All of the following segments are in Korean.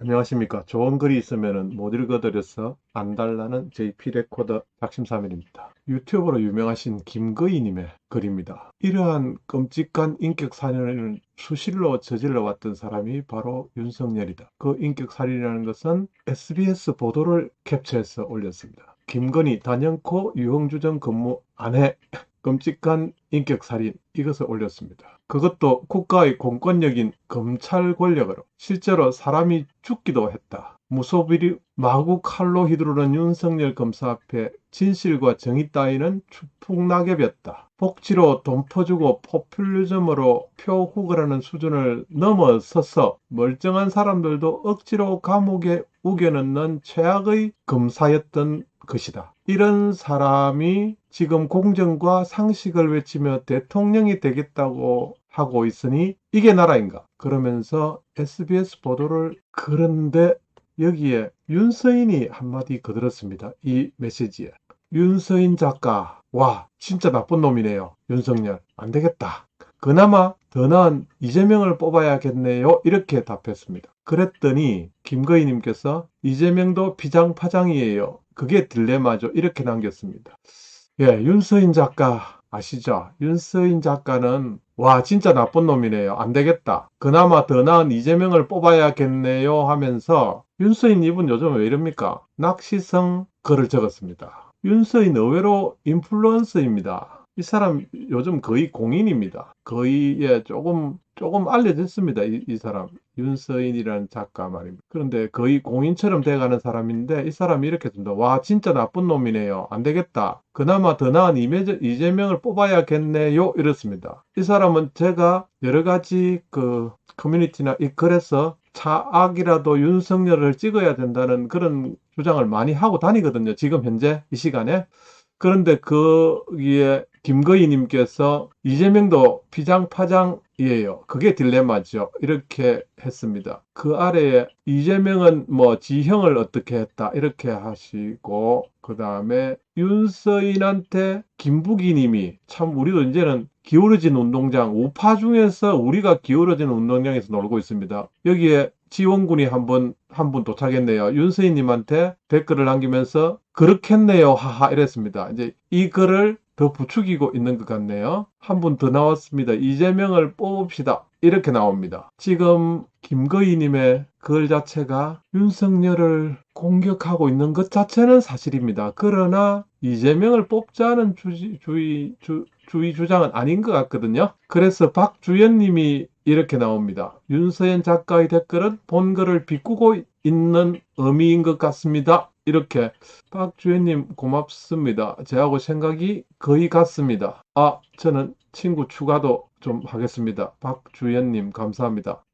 안녕하십니까. 좋은 글이 있으면 못 읽어드려서 안 달라는 JP 레코더 작심삼일입니다. 유튜버로 유명하신 김거희님의 글입니다. 이러한 끔찍한 인격살인을 수실로 저질러 왔던 사람이 바로 윤석열이다. 그 인격살인이라는 것은 SBS 보도를 캡처해서 올렸습니다. 김건희 단연코 유흥주점 근무 안 해 끔찍한 인격살인 이것을 올렸습니다. 그것도 국가의 공권력인 검찰 권력으로 실제로 사람이 죽기도 했다. 무소비리 마구 칼로 휘두르는 윤석열 검사 앞에 진실과 정의 따위는 추풍낙엽이었다. 복지로 돈 퍼주고 포퓰리즘으로 표 후보라는 수준을 넘어서서 멀쩡한 사람들도 억지로 감옥에 우겨넣는 최악의 검사였던 것이다. 이런 사람이 지금 공정과 상식을 외치며 대통령이 되겠다고 하고 있으니 이게 나라인가? 그러면서 SBS 보도를 그런데 여기에 윤서인이 한마디 거들었습니다. 이 메시지에. 윤서인 작가, 와, 진짜 나쁜 놈이네요. 윤석열. 안 되겠다. 그나마 더 나은 이재명을 뽑아야겠네요. 이렇게 답했습니다. 그랬더니 김거희님께서 이재명도 피장파장이에요. 그게 딜레마죠. 이렇게 남겼습니다. 예, 윤서인 작가 아시죠? 윤서인 작가는 와 진짜 나쁜 놈이네요. 안 되겠다. 그나마 더 나은 이재명을 뽑아야겠네요 하면서 윤서인 이분 요즘 왜 이럽니까? 낚시성 글을 적었습니다. 윤서인 의외로 인플루언서입니다. 이 사람 요즘 거의 공인입니다. 거의 예, 조금 조금 알려졌습니다. 이, 이 사람 윤서인이라는 작가 말입니다. 그런데 거의 공인처럼 돼가는 사람인데 이 사람이 이렇게 씁니다. 와 진짜 나쁜 놈이네요. 안 되겠다. 그나마 더 나은 이재명을 뽑아야겠네요. 이렇습니다. 이 사람은 제가 여러 가지 그 커뮤니티나 이 글에서 차악이라도 윤석열을 찍어야 된다는 그런 주장을 많이 하고 다니거든요. 지금 현재 이 시간에. 그런데 거기에 김거희님께서 이재명도 피장파장이에요. 그게 딜레마죠. 이렇게 했습니다. 그 아래에 이재명은 뭐 지형을 어떻게 했다 이렇게 하시고 그 다음에 윤서인한테 김부기님이 참 우리도 이제는 기울어진 운동장 우파 중에서 우리가 기울어진 운동장에서 놀고 있습니다. 여기에 지원군이 한번한분 도착했네요. 윤서인님한테 댓글을 남기면서 그렇겠네요. 하하 이랬습니다. 이제 이 글을 더 부추기고 있는 것 같네요. 한 분 더 나왔습니다. 이재명을 뽑읍시다. 이렇게 나옵니다. 지금 김거희님의 글 자체가 윤석열을 공격하고 있는 것 자체는 사실입니다. 그러나 이재명을 뽑자는 주의, 주의, 주, 주의 주장은 아닌 것 같거든요. 그래서 박주연님이 이렇게 나옵니다. 윤서연 작가의 댓글은 본 글을 비꾸고 있는 의미인 것 같습니다. 이렇게 박주연님 고맙습니다. 저하고 생각이 거의 같습니다. 아 저는 친구 추가도 좀 하겠습니다. 박주연님 감사합니다.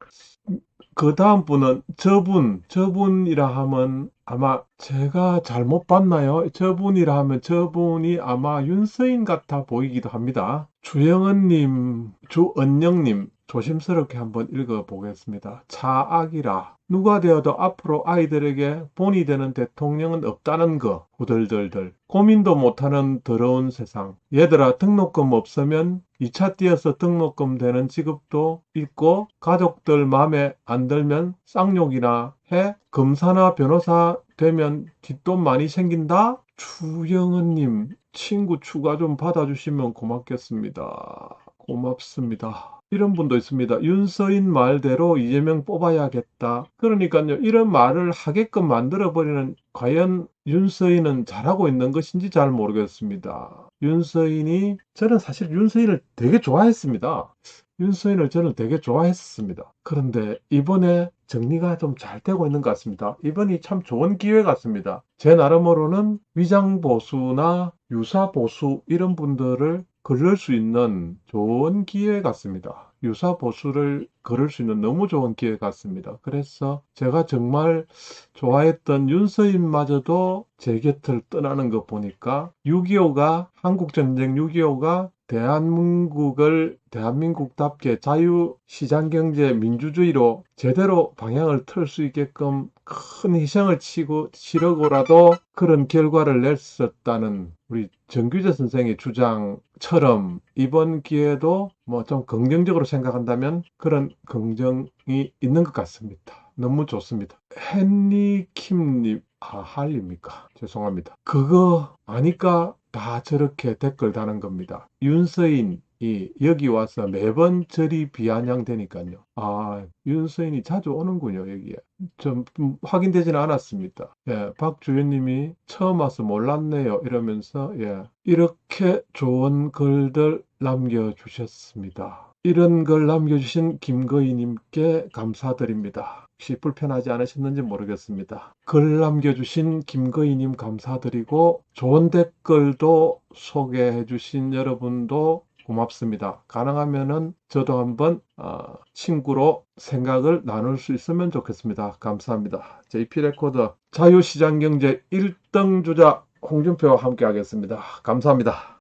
그 다음 분은 저분, 저분이라 하면 아마 제가 잘못 봤나요? 저분이라 하면 저분이 아마 윤서인 같아 보이기도 합니다. 주영은님, 주은영님, 조심스럽게 한번 읽어 보겠습니다. 차악이라. 누가 되어도 앞으로 아이들에게 본이 되는 대통령은 없다는 거. 후덜덜덜. 고민도 못하는 더러운 세상. 얘들아 등록금 없으면 2차 띄어서 등록금 되는 직업도 있고 가족들 마음에 안 들면 쌍욕이나 해 검사나 변호사 되면 뒷돈 많이 생긴다? 주영은님 친구 추가 좀 받아주시면 고맙겠습니다. 고맙습니다. 이런 분도 있습니다. 윤서인 말대로 이재명 뽑아야겠다. 그러니까요, 이런 말을 하게끔 만들어버리는 과연 윤서인은 잘하고 있는 것인지 잘 모르겠습니다. 윤서인이, 저는 사실 윤서인을 되게 좋아했습니다. 윤서인을 저는 되게 좋아했습니다. 그런데 이번에 정리가 좀 잘 되고 있는 것 같습니다. 이번이 참 좋은 기회 같습니다. 제 나름으로는 위장보수나 유사보수 이런 분들을 걸을 수 있는 좋은 기회 같습니다. 유사 보수를 걸을 수 있는 너무 좋은 기회 같습니다. 그래서 제가 정말 좋아했던 윤서인마저도 제 곁을 떠나는 거 보니까 6.25가 한국전쟁 6.25가 대한민국을 대한민국답게 자유 시장 경제 민주주의로 제대로 방향을 틀 수 있게끔 큰 희생을 치고 치르고라도 그런 결과를 냈었다는 우리 정규재 선생의 주장처럼 이번 기회도 뭐 좀 긍정적으로 생각한다면 그런 긍정이 있는 것 같습니다. 너무 좋습니다. 헨리 킴님, 아, 할리입니까? 죄송합니다. 그거 아니까 다 저렇게 댓글 다는 겁니다. 윤서인 이 여기 와서 매번 절이 비아냥되니까요. 아, 윤서인이 자주 오는군요, 여기에. 좀 음, 확인되지는 않았습니다. 예, 박주연님이 처음 와서 몰랐네요. 이러면서, 예, 이렇게 좋은 글들 남겨주셨습니다. 이런 걸 남겨주신 김거희님께 감사드립니다. 혹시 불편하지 않으셨는지 모르겠습니다. 글 남겨주신 김거희님 감사드리고 좋은 댓글도 소개해주신 여러분도 고맙습니다. 가능하면은 저도 한번 어, 친구로 생각을 나눌 수 있으면 좋겠습니다. 감사합니다. JP 레코더 자유시장경제 1등 주자 홍준표와 함께 하겠습니다. 감사합니다.